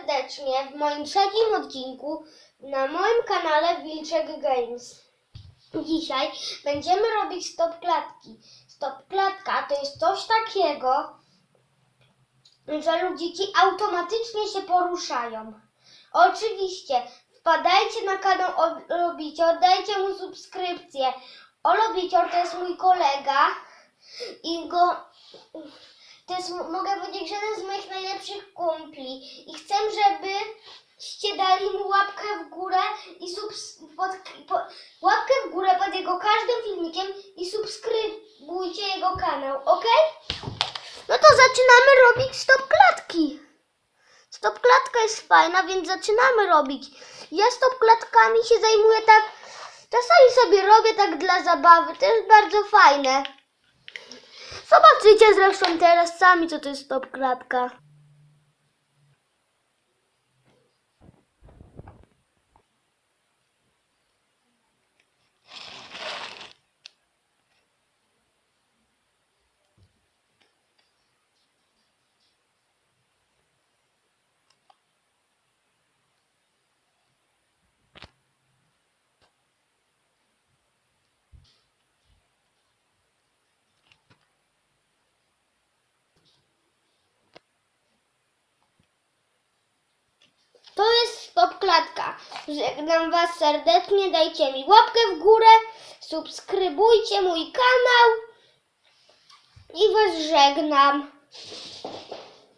serdecznie w moim trzecim odcinku na moim kanale Wilczek Games. Dzisiaj będziemy robić stop klatki. Stop klatka to jest coś takiego, że ludziki automatycznie się poruszają. Oczywiście wpadajcie na kanał Olobicior, dajcie mu subskrypcję. Olobicior to jest mój kolega i go to jest, mogę powiedzieć, jeden z moich najlepszych kumpli. I chcę, żebyście dali mu łapkę w górę i subs, pod, po, łapkę w górę pod jego każdym filmikiem i subskrybujcie jego kanał, ok? No to zaczynamy robić stop klatki. Stop klatka jest fajna, więc zaczynamy robić. Ja stop klatkami się zajmuję tak, czasami sobie robię tak dla zabawy, to jest bardzo fajne. Zobaczycie zresztą teraz sami, co to jest stop klatka. To jest stop klatka. Żegnam Was serdecznie, dajcie mi łapkę w górę, subskrybujcie mój kanał i Was żegnam.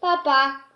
Pa, pa.